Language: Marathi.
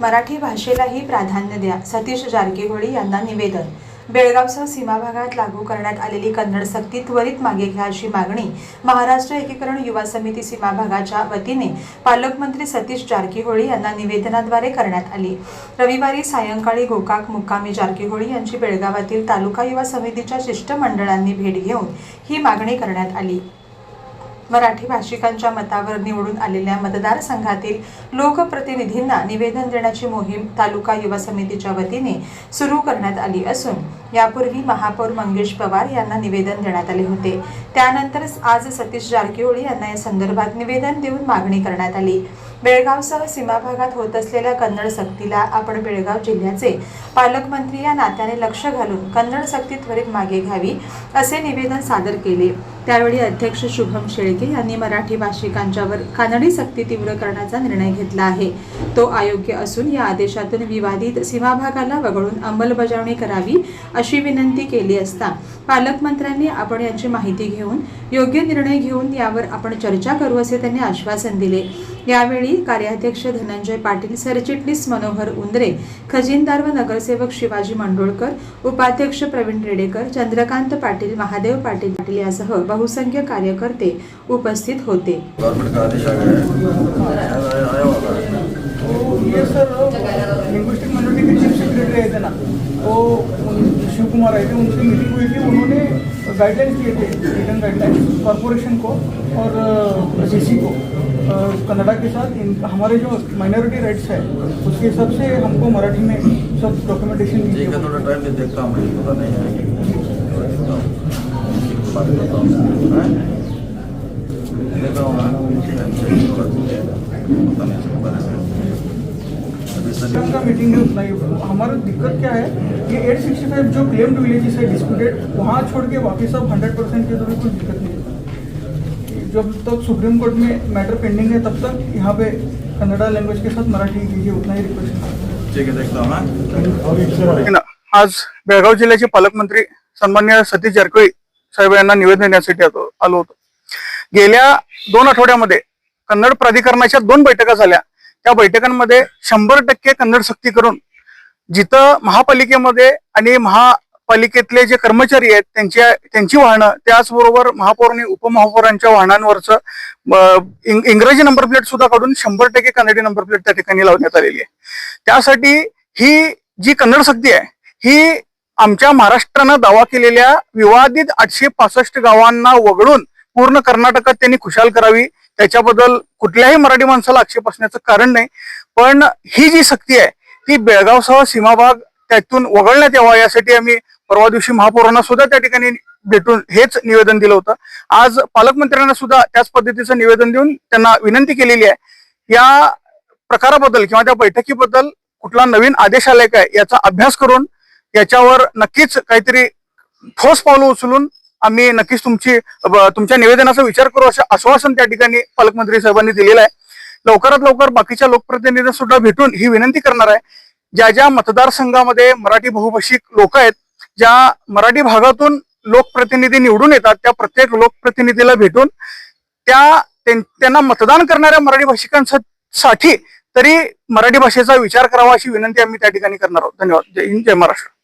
मराठी भाषेलाही प्राधान्य द्या सतीश जारकीहोळी यांना निवेदन. बेळगावसह सीमा भागात लागू करण्यात आलेली कन्नड सक्ती त्वरित मागे घ्या अशी मागणी महाराष्ट्र एकीकरण युवा समिती सीमा भागाच्या वतीने पालकमंत्री सतीश जारकीहोळी यांना निवेदनाद्वारे करण्यात आली. रविवारी सायंकाळी गोकाक मुक्कामी जारकीहोळी यांची बेळगावातील तालुका युवा समितीच्या शिष्टमंडळांनी भेट घेऊन ही मागणी करण्यात आली. मराठी भाषिकांच्या मतावर निवडून आलेल्या मतदारसंघातील लोकप्रतिनिधींना निवेदन देण्याची मोहीम तालुका युवा समितीच्या वतीने सुरू करण्यात आली असून यापूर्वी महापौर मंगेश पवार यांना निवेदन देण्यात आले होते. त्यानंतर आज सतीश जारकिहोळी यांना या संदर्भात निवेदन देऊन मागणी करण्यात आली. बेळगावसह सीमा भागात होत असलेल्या कन्नड सक्तीला आपण बेळगाव जिल्ह्याचे पालकमंत्री या नात्याने लक्ष घालून कन्नड सक्ती त्वरित मागे घ्यावी असे निवेदन सादर केले. त्यावेळी अध्यक्ष शुभम शेळके यांनी मराठी भाषिकांच्यावर कानडी सक्ती तीव्र करण्याचा निर्णय घेतला आहे. तो अयोग्य असून या आदेशातून विवादित सीमाभागाला वगळून अंमलबजावणी करावी अशी विनंती केली असता पालकमंत्र्यांनी आपण याची माहिती घेऊन योग्य निर्णय घेऊन यावर आपण चर्चा करू असे त्यांनी आश्वासन दिले. यावेळी कार्याध्यक्ष धनंजय पाटील सरचिटणीस मनोहर उंदरे खजिनदार व नगरसेवक शिवाजी मंडोळकर उपाध्यक्ष प्रवीण रेडेकर चंद्रकांत पाटील महादेव पाटील पाटील यासह बहुसंख्य कार्यकर्ते उपस्थित होते. गवर्नमेंट का आदेश आ गया है। आया आया होगा तो ये सर लिंग्विस्टिक माइनॉरिटी के चीफ सेक्रेटरी आए ना वो शिव कुमार आए थे उनसे मीटिंग हुई थी उन्होंने गाइडलाइंस दिए थे रिटर्न गाइडलाइंस कॉरपोरेशन को और सी को। कन्नडा के साथ इन हमारे जो माइनॉरिटी राइट्स है उसके हिसाब से हमको मराठी में सब डॉक्यूमेंटेशन ठीक थोड़ा टाइम देखता हूँ मुझे पता नहीं है। मीटिंग है उतना ही हमारा दिक्कत क्या है? ये 865 जो क्लेम्ड विलेजेस है डिस्प्यूटेड वहाँ छोड़ के बाकी सब 100 परसेंट के भी कोई दिक्कत नहीं है। जब तक सुप्रीम कोर्ट में मैटर पेंडिंग है तब तक यहाँ पे कन्नड़ा लैंग्वेज के साथ मराठी कीजिए उतना ही रिक्वेस्ट? आज बेळगाव जिल्ह्याचे पालकमंत्री सन्मान्य सतीश जारकिहोळी साहेब यांना निवेदन देण्यासाठी आलो होतो. गेल्या दोन आठवड्यामध्ये कन्नड प्राधिकरणाच्या दोन बैठका झाल्या. त्या बैठकांमध्ये शंभर टक्के कन्नड सक्ती करून जिथं महापालिकेमध्ये आणि महापालिकेतले जे कर्मचारी आहेत त्यांच्या त्यांची वाहनं त्याचबरोबर महापौर आणि उपमहापौरांच्या वाहनांवरचं इंग्रजी नंबर प्लेट सुद्धा काढून शंभर टक्के कन्नडी नंबर प्लेट त्या ठिकाणी लावण्यात आलेली आहे. त्यासाठी ही जी कन्नड सक्ती आहे ही आमच्या महाराष्ट्रानं दावा केलेल्या विवादित आठशे पासष्ट गावांना वगळून पूर्ण कर्नाटकात त्यांनी खुशाल करावी. त्याच्याबद्दल कुठल्याही मराठी माणसाला आक्षेप असण्याचं कारण नाही. पण ही जी सक्ती आहे ती बेळगावसह सीमाभाग त्यातून वगळण्यात यावा यासाठी आम्ही परवा दिवशी महापौरांना सुद्धा त्या ठिकाणी भेटून हेच निवेदन दिलं होतं. आज पालकमंत्र्यांना सुद्धा त्याच पद्धतीचं निवेदन देऊन त्यांना विनंती केलेली आहे. या प्रकाराबद्दल किंवा त्या बैठकीबद्दल कुठला नवीन आदेश आलाय काय याचा अभ्यास करून याच्यावर नक्कीच काहीतरी ठोस पावलं उचलून आम्ही नक्कीच तुमची तुमच्या निवेदनाचा विचार करू असं आश्वासन त्या ठिकाणी पालकमंत्री साहेबांनी दिलेलं आहे. लवकरात लवकर बाकीच्या लोकप्रतिनिधींना सुद्धा भेटून ही विनंती करणार आहे. ज्या ज्या मतदारसंघामध्ये मराठी बहुभाषिक लोक आहेत ज्या मराठी भागातून लोकप्रतिनिधी निवडून येतात त्या प्रत्येक लोकप्रतिनिधीला भेटून त्या त्यां- त्यांना मतदान करणाऱ्या मराठी भाषिकांसाठी तरी मराठी भाषेचा विचार करावा अशी विनंती आम्ही त्या ठिकाणी करणार आहोत. धन्यवाद. जय हिंद जय महाराष्ट्र.